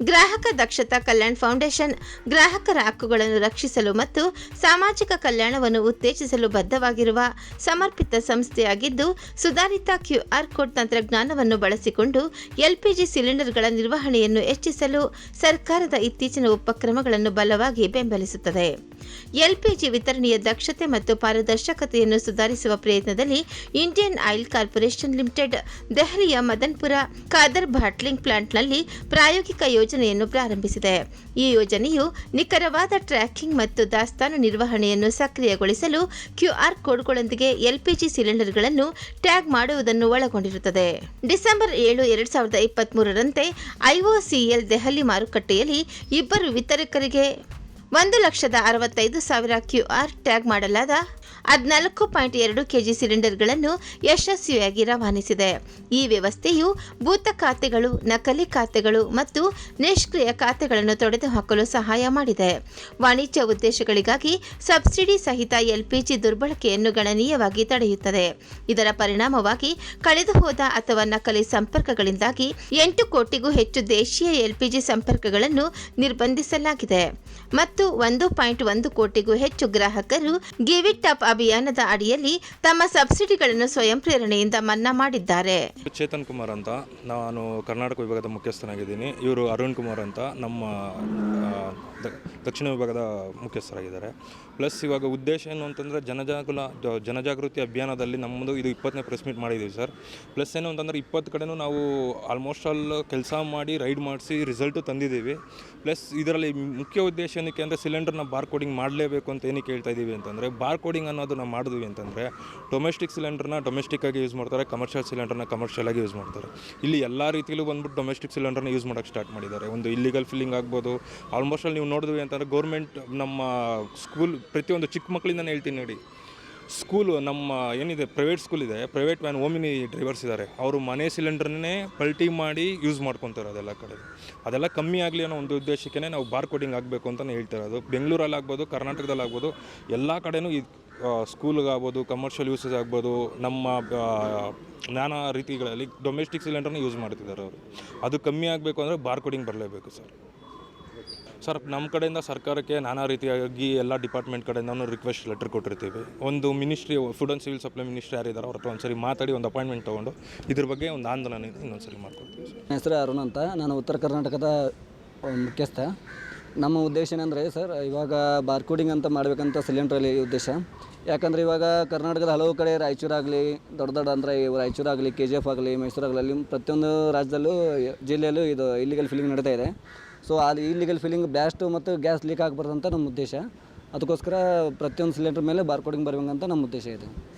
ಗ್ರಾಹಕ ದಕ್ಷತಾ ಕಲ್ಯಾಣ್ ಫೌಂಡೇಶನ್ ಗ್ರಾಹಕರ ಹಕ್ಕುಗಳನ್ನು ರಕ್ಷಿಸಲು ಮತ್ತು ಸಾಮಾಜಿಕ ಕಲ್ಯಾಣವನ್ನು ಉತ್ತೇಜಿಸಲು ಬದ್ಧವಾಗಿರುವ ಸಮರ್ಪಿತ ಸಂಸ್ಥೆಯಾಗಿದ್ದು, ಸುಧಾರಿತ ಕ್ಯೂಆರ್ ಕೋಡ್ ತಂತ್ರಜ್ಞಾನವನ್ನು ಬಳಸಿಕೊಂಡು ಎಲ್ಪಿಜಿ ಸಿಲಿಂಡರ್ಗಳ ನಿರ್ವಹಣೆಯನ್ನು ಹೆಚ್ಚಿಸಲು ಸರ್ಕಾರದ ಇತ್ತೀಚಿನ ಉಪಕ್ರಮಗಳನ್ನು ಬಲವಾಗಿ ಬೆಂಬಲಿಸುತ್ತದೆ. ಎಲ್ಪಿಜಿ ವಿತರಣೆಯ ದಕ್ಷತೆ ಮತ್ತು ಪಾರದರ್ಶಕತೆಯನ್ನು ಸುಧಾರಿಸುವ ಪ್ರಯತ್ನದಲ್ಲಿ ಇಂಡಿಯನ್ ಆಯಿಲ್ ಕಾರ್ಪೊರೇಷನ್ ಲಿಮಿಟೆಡ್, ದೆಹಲಿಯ ಮದನ್ಪುರ, ಖಾದರ್ ಬಾಟ್ಲಿಂಗ್ ಪ್ಲಾಂಟ್ನಲ್ಲಿ ಪ್ರಾಯೋಗಿಕ ಯೋಜನೆಯನ್ನು ಪ್ರಾರಂಭಿಸಿದೆ. ಈ ಯೋಜನೆಯು ನಿಖರವಾದ ಟ್ರ್ಯಾಕಿಂಗ್ ಮತ್ತು ದಾಸ್ತಾನು ನಿರ್ವಹಣೆಯನ್ನು ಸಕ್ರಿಯಗೊಳಿಸಲು ಕ್ಯೂಆರ್ ಕೋಡ್ಗಳೊಂದಿಗೆ ಎಲ್ಪಿಜಿ ಸಿಲಿಂಡರ್ಗಳನ್ನು ಟ್ಯಾಗ್ ಮಾಡುವುದನ್ನು ಒಳಗೊಂಡಿರುತ್ತದೆ. ಡಿಸೆಂಬರ್ ಏಳು, ಎರಡ್ ಸಾವಿರದ ಇಪ್ಪತ್ತ್ ಮೂರರಂತೆ ಐಒಸಿಎಲ್ ದೆಹಲಿ ಮಾರುಕಟ್ಟೆಯಲ್ಲಿ ಇಬ್ಬರು ವಿತರಕರಿಗೆ ಒಂದು ಲಕ್ಷದ ಅರವತ್ತೈದು ಸಾವಿರ ಕ್ಯೂಆರ್ ಟ್ಯಾಗ್ ಮಾಡಲಾದ ಹದಿನಾಲ್ಕು ಪಾಯಿಂಟ್ ಎರಡು ಕೆಜಿ ಸಿಲಿಂಡರ್ಗಳನ್ನು ಯಶಸ್ವಿಯಾಗಿ ರವಾನಿಸಿದೆ. ಈ ವ್ಯವಸ್ಥೆಯು ಭೂತ ಖಾತೆಗಳು, ನಕಲಿ ಖಾತೆಗಳು ಮತ್ತು ನಿಷ್ಕ್ರಿಯ ಖಾತೆಗಳನ್ನು ತೊಡೆದುಹಾಕಲು ಸಹಾಯ ಮಾಡಿದೆ. ವಾಣಿಜ್ಯ ಉದ್ದೇಶಗಳಿಗಾಗಿ ಸಬ್ಸಿಡಿ ಸಹಿತ ಎಲ್ಪಿಜಿ ದುರ್ಬಳಕೆಯನ್ನು ಗಣನೀಯವಾಗಿ ತಡೆಯುತ್ತದೆ. ಇದರ ಪರಿಣಾಮವಾಗಿ ಕಳೆದು ಹೋದ ಅಥವಾ ನಕಲಿ ಸಂಪರ್ಕಗಳಿಂದಾಗಿ ಎಂಟು ಕೋಟಿಗೂ ಹೆಚ್ಚು ದೇಶೀಯ ಎಲ್ಪಿಜಿ ಸಂಪರ್ಕಗಳನ್ನು ನಿರ್ಬಂಧಿಸಲಾಗಿದೆ. ಮತ್ತು ಒಂದು ಪಾಯಿಂಟ್ ಒಂದು ಕೋಟಿಗೂ ಹೆಚ್ಚು ಗ್ರಾಹಕರು ಗಿವಿಟ್ ಅಪ್ ಅಭಿಯಾನದ ಅಡಿಯಲ್ಲಿ ತಮ್ಮ ಸಬ್ಸಿಡಿಗಳನ್ನು ಸ್ವಯಂ ಪ್ರೇರಣೆಯಿಂದ ಮನ್ನಾ ಮಾಡಿದ್ದಾರೆ. ಚೇತನ್ ಕುಮಾರ್ ಅಂತ ನಾನು ಕರ್ನಾಟಕ ವಿಭಾಗದ ಮುಖ್ಯಸ್ಥನಾಗಿದ್ದೀನಿ. ಇವರು ಅರುಣ್ ಕುಮಾರ್ ಅಂತ ನಮ್ಮ ದಕ್ಷಿಣ ವಿಭಾಗದ ಮುಖ್ಯಸ್ಥರಾಗಿದ್ದಾರೆ. ಪ್ಲಸ್ ಇವಾಗ ಉದ್ದೇಶ ಏನು ಅಂತಂದರೆ ಜನಜಾಗುಲ ಜನಜಾಗೃತಿ ಅಭಿಯಾನದಲ್ಲಿ ನಮ್ಮದು ಇದು ಇಪ್ಪತ್ತನೇ ಪ್ರೆಸ್ ಮೀಟ್ ಮಾಡಿದ್ದೀವಿ ಸರ್. ಪ್ಲಸ್ ಏನು ಅಂತಂದರೆ ಇಪ್ಪತ್ತು ಕಡೆನೂ ನಾವು ಆಲ್ಮೋಸ್ಟ್ ಆಲ್ ಕೆಲಸ ಮಾಡಿ, ರೈಡ್ ಮಾಡಿಸಿ ರಿಸಲ್ಟು ತಂದಿದ್ದೀವಿ. ಪ್ಲಸ್ ಇದರಲ್ಲಿ ಮುಖ್ಯ ಉದ್ದೇಶ ಏನಕ್ಕೆ ಅಂದರೆ ಸಿಲಿಂಡರ್ನ ಬಾರ್ ಕೋಡಿಂಗ್ ಮಾಡಲೇಬೇಕು ಅಂತ ಏನಕ್ಕೆ ಹೇಳ್ತಾ ಇದ್ದೀವಿ ಅಂತಂದರೆ ಬಾರ್ ಕೋಡಿಂಗ್ ಅನ್ನೋದು ನಾವು ಮಾಡಿದ್ವಿ ಅಂತಂದರೆ ಡೊಮೆಸ್ಟಿಕ್ ಸಿಲಿಂಡರ್ನ ಡೊಮೆಸ್ಟಿಕ್ಕಾಗಿ ಯೂಸ್ ಮಾಡ್ತಾರೆ ಕಮರ್ಷಿಯಲ್ ಸಿಲಿಂಡರ್ನ ಕಮರ್ಷಿಯಲ್ ಆಗಿ ಯೂಸ್ ಮಾಡ್ತಾರೆ. ಇಲ್ಲಿ ಎಲ್ಲ ರೀತಿಯಲ್ಲೂ ಬಂದ್ಬಿಟ್ಟು ಡೊಮೆಸ್ಟಿಕ್ ಸಿಲಿಂಡರ್ನ ಯೂಸ್ ಮಾಡೋಕ್ಕೆ ಸ್ಟಾರ್ಟ್ ಮಾಡಿದ್ದಾರೆ. ಒಂದು ಇಲ್ಲಿಗಲ್ ಫಿಲ್ಲಿಂಗ್ ಆಗ್ಬೋದು. ಆಲ್ಮೋಸ್ಟ್ ಅಲ್ಲಿ ನೀವು ನೋಡಿದ್ವಿ ಅಂತಂದರೆ ಗೌರ್ಮೆಂಟ್ ನಮ್ಮ ಸ್ಕೂಲ್ ಪ್ರತಿಯೊಂದು ಚಿಕ್ಕ ಮಕ್ಕಳಿಂದನೇ ಹೇಳ್ತೀನಿ ನೋಡಿ. ಸ್ಕೂಲು ನಮ್ಮ ಏನಿದೆ ಪ್ರೈವೇಟ್ ಸ್ಕೂಲ್ ಇದೆ ಪ್ರೈವೇಟ್ ವ್ಯಾನ್ ಓಮಿನಿ ಡ್ರೈವರ್ಸ್ ಇದ್ದಾರೆ ಅವರು ಮನೆ ಸಿಲಿಂಡರ್ನೇ ಪಲ್ಟಿ ಮಾಡಿ ಯೂಸ್ ಮಾಡ್ಕೊತಾರೆ ಅದೆಲ್ಲ ಕಡೆ. ಅದೆಲ್ಲ ಕಮ್ಮಿ ಆಗಲಿ ಅನ್ನೋ ಒಂದು ಉದ್ದೇಶಕ್ಕೆ ನಾವು ಬಾರ್ ಕೋಡಿಂಗ್ ಆಗಬೇಕು ಅಂತಲೇ ಹೇಳ್ತಾರೆ ಅದು. ಬೆಂಗಳೂರಲ್ಲಿ ಆಗ್ಬೋದು ಕರ್ನಾಟಕದಲ್ಲಿ ಆಗ್ಬೋದು, ಎಲ್ಲ ಕಡೆನೂ ಈ ಸ್ಕೂಲ್ಗಾಗ್ಬೋದು ಕಮರ್ಷಿಯಲ್ ಯೂಸಸ್ ಆಗ್ಬೋದು, ನಮ್ಮ ನಾನಾ ರೀತಿಗಳಲ್ಲಿ ಡೊಮೆಸ್ಟಿಕ್ ಸಿಲಿಂಡರ್ನ ಯೂಸ್ ಮಾಡ್ತಿದ್ದಾರೆ ಅವರು. ಅದು ಕಮ್ಮಿ ಆಗಬೇಕು ಅಂದರೆ ಬಾರ್ ಕೋಡಿಂಗ್ ಬರಲೇಬೇಕು ಸರ್. ಸರ್, ನಮ್ಮ ಕಡೆಯಿಂದ ಸರ್ಕಾರಕ್ಕೆ ನಾನಾ ರೀತಿಯಾಗಿ ಎಲ್ಲ ಡಿಪಾರ್ಟ್ಮೆಂಟ್ ಕಡೆಯಿಂದ ರಿಕ್ವೆಸ್ಟ್ ಲೆಟರ್ ಕೊಟ್ಟಿರ್ತೀವಿ. ಒಂದು ministry food and civil supply ministry ಯಾರಿದ್ದಾರೆ ಅವ್ರ ಹತ್ರ ಒಂದ್ಸರಿ ಮಾತಾಡಿ, ಒಂದು ಅಪಾಯಿಂಟ್ಮೆಂಟ್ ತೊಗೊಂಡು ಇದ್ರ ಬಗ್ಗೆ ಒಂದು ಆಂದೋಲನ ಇದೆ, ಇನ್ನೊಂದ್ಸರಿ ಮಾಡ್ಕೊಡ್ತೀವಿ ನನ್ನ ಹೆಸರು ಅರುಣ್ ಅಂತ. ನಾನು ಉತ್ತರ ಕರ್ನಾಟಕದ ಮುಖ್ಯಸ್ಥ. ನಮ್ಮ ಉದ್ದೇಶ ಏನಂದರೆ ಸರ್, ಇವಾಗ ಬಾರ್ಕೋಡಿಂಗ್ ಅಂತ ಮಾಡಬೇಕಂತ ಸಿಲಿಂಡ್ರಲ್ಲಿ ಉದ್ದೇಶ. ಯಾಕಂದರೆ ಇವಾಗ ಕರ್ನಾಟಕದ ಹಲವು ಕಡೆ ರಾಯಚೂರಾಗಲಿ, ದೊಡ್ಡ ದೊಡ್ಡ ಅಂದರೆ ರಾಯಚೂರಾಗಲಿ ಕೆ ಜಿ ಎಫ್ ಆಗಲಿ ಮೈಸೂರಾಗಲಿ ಪ್ರತಿಯೊಂದು ರಾಜ್ಯದಲ್ಲೂ, ಜಿಲ್ಲೆಯಲ್ಲೂ ಇದು ಇಲ್ಲಿಗಲ್ ಫಿಲ್ಲಿಂಗ್ ನಡೀತಾ ಇದೆ. ಸೊ ಅಲ್ಲಿ ಇಲ್ಲಿಗಲ್ ಫಿಲ್ಲಿಂಗ್ ಬ್ಲಾಸ್ಟು ಮತ್ತು ಗ್ಯಾಸ್ ಲೀಕ್ ಆಗಬಾರ್ದಂತ ನಮ್ಮ ಉದ್ದೇಶ. ಅದಕ್ಕೋಸ್ಕರ ಪ್ರತಿಯೊಂದು ಸಿಲಿಂಡರ್ ಮೇಲೆ ಬಾರ್ಕೋಡಿಂಗ್ ಬರಬೇಕಂತ ನಮ್ಮ ಉದ್ದೇಶ ಇದೆ.